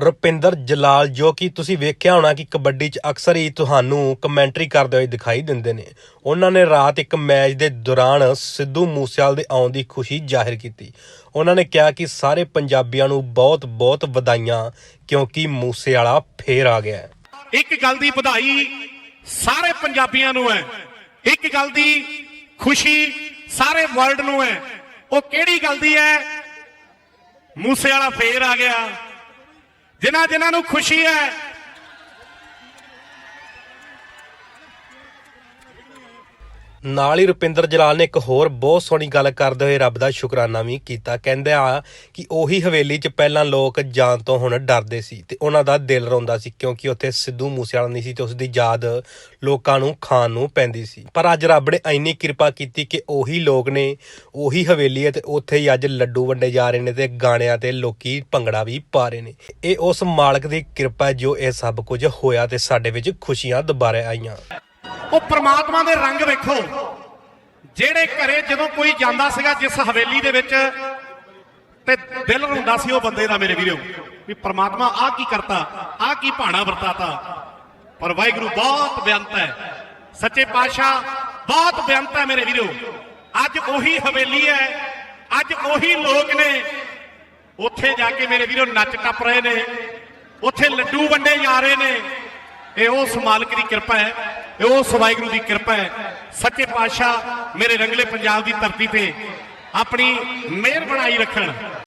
ਰੁਪਿੰਦਰ ਜਲਾਲ, ਜੋ ਕਿ ਤੁਸੀਂ ਵੇਖਿਆ ਹੋਣਾ ਕਿ ਕਬੱਡੀ 'ਚ ਅਕਸਰ ਹੀ ਤੁਹਾਨੂੰ ਕਮੈਂਟਰੀ ਕਰਦੇ ਹੋਏ ਦਿਖਾਈ ਦਿੰਦੇ ਨੇ। ਉਹਨਾਂ ਨੇ ਰਾਤ ਇੱਕ ਮੈਚ ਦੇ ਦੌਰਾਨ ਸਿੱਧੂ ਮੂਸੇਵਾਲ ਦੇ ਆਉਣ ਦੀ ਖੁਸ਼ੀ ਜ਼ਾਹਿਰ ਕੀਤੀ। ਉਹਨਾਂ ਨੇ ਕਿਹਾ ਕਿ ਸਾਰੇ ਪੰਜਾਬੀਆਂ ਨੂੰ ਬਹੁਤ-ਬਹੁਤ ਵਧਾਈਆਂ, ਕਿਉਂਕਿ ਮੂਸੇਵਾਲਾ ਫੇਰ ਆ ਗਿਆ ਇੱਕ ਗੱਲ ਦੀ ਵਧਾਈ ਸਾਰੇ ਪੰਜਾਬੀਆਂ ਨੂੰ ਹੈ। ਇੱਕ ਗੱਲ ਦੀ ਖੁਸ਼ੀ ਸਾਰੇ ਵਰਲਡ ਨੂੰ ਹੈ। ਉਹ ਕਿਹੜੀ ਗੱਲ ਦੀ ਹੈ? ਮੂਸੇਵਾਲਾ ਫੇਰ ਆ ਗਿਆ। ਜਿਨ੍ਹਾਂ ਜਿਨ੍ਹਾਂ ਨੂੰ ਖੁਸ਼ੀ ਹੈ ਨਾਲ ਹੀ ਰੁਪਿੰਦਰ ਜਲਾਲ ਨੇ ਇੱਕ ਹੋਰ ਬਹੁਤ ਸੋਹਣੀ ਗੱਲ ਕਰਦੇ ਹੋਏ ਰੱਬ ਦਾ ਸ਼ੁਕਰਾਨਾ ਵੀ ਕੀਤਾ। ਕਹਿੰਦੇ ਆ ਕਿ ਉਹੀ ਹਵੇਲੀ 'ਚ ਪਹਿਲਾਂ ਲੋਕ ਜਾਣ ਤੋਂ ਹੁਣ ਡਰਦੇ ਸੀ ਤੇ ਉਹਨਾਂ ਦਾ ਦਿਲ ਰੋਂਦਾ ਸੀ ਕਿਉਂਕਿ ਉੱਥੇ ਸਿੱਧੂ ਮੂਸੇਵਾਲਾ ਨਹੀਂ ਸੀ ਤੇ ਉਸ ਦੀ ਯਾਦ ਲੋਕਾਂ ਨੂੰ ਖਾਣ ਨੂੰ ਪੈਂਦੀ ਸੀ। ਪਰ ਅੱਜ ਰੱਬ ਨੇ ਇੰਨੀ ਕਿਰਪਾ ਕੀਤੀ ਕਿ ਉਹੀ ਲੋਕ ਨੇ, ਉਹੀ ਹਵੇਲੀ ਹੈ ਤੇ ਉੱਥੇ ਹੀ ਅੱਜ ਲੱਡੂ ਵੰਡੇ ਜਾ ਰਹੇ ਨੇ ਤੇ ਗਾਣਿਆਂ ਤੇ ਲੋਕੀ ਭੰਗੜਾ ਵੀ ਪਾ ਰਹੇ ਨੇ। ਇਹ ਉਸ ਮਾਲਕ ਦੀ ਕਿਰਪਾ ਜੋ ਇਹ ਸਭ ਕੁਝ ਹੋਇਆ ਤੇ ਸਾਡੇ ਵਿੱਚ ਖੁਸ਼ੀਆਂ ਦੁਬਾਰਾ ਆਈਆਂ। ਉਹ ਪ੍ਰਮਾਤਮਾ ਦੇ ਰੰਗ ਵੇਖੋ। ਜਿਹੜੇ ਘਰੇ ਜਦੋਂ ਕੋਈ ਜਾਂਦਾ ਸੀਗਾ ਜਿਸ ਹਵੇਲੀ ਦੇ ਵਿੱਚ, ਤੇ ਦਿਲ ਰੋਂਦਾ ਸੀ ਉਹ ਬੰਦੇ ਦਾ ਮੇਰੇ ਵੀਰੋ, ਵੀ ਪ੍ਰਮਾਤਮਾ ਆਹ ਕੀ ਕਰਤਾ, ਆਹ ਕੀ ਭਾਣਾ ਵਰਤਾਤਾ। ਪਰ ਵਾਹਿਗੁਰੂ ਬਹੁਤ ਬੇਅੰਤ ਹੈ। ਸੱਚੇ ਪਾਤਸ਼ਾਹ ਬਹੁਤ ਬੇਅੰਤ ਹੈ ਮੇਰੇ ਵੀਰੋ। ਅੱਜ ਉਹੀ ਹਵੇਲੀ ਹੈ, ਅੱਜ ਉਹੀ ਲੋਕ ਨੇ। ਉੱਥੇ ਜਾ ਕੇ ਮੇਰੇ ਵੀਰੋ ਨੱਚ ਟੱਪ ਰਹੇ ਨੇ। ਉੱਥੇ ਲੱਡੂ ਵੰਡੇ ਜਾ ਰਹੇ ਨੇ। ਇਹ ਉਸ ਮਾਲਕ ਦੀ ਕਿਰਪਾ ਹੈ। ਇਹ ਉਸ ਵਾਹਿਗੁਰੂ ਦੀ ਕਿਰਪਾ ਹੈ। ਸੱਚੇ ਪਾਤਸ਼ਾਹ ਮੇਰੇ ਰੰਗਲੇ ਪੰਜਾਬ ਦੀ ਧਰਤੀ ਤੇ ਆਪਣੀ ਮਿਹਰ ਬਣਾਈ ਰੱਖਣ।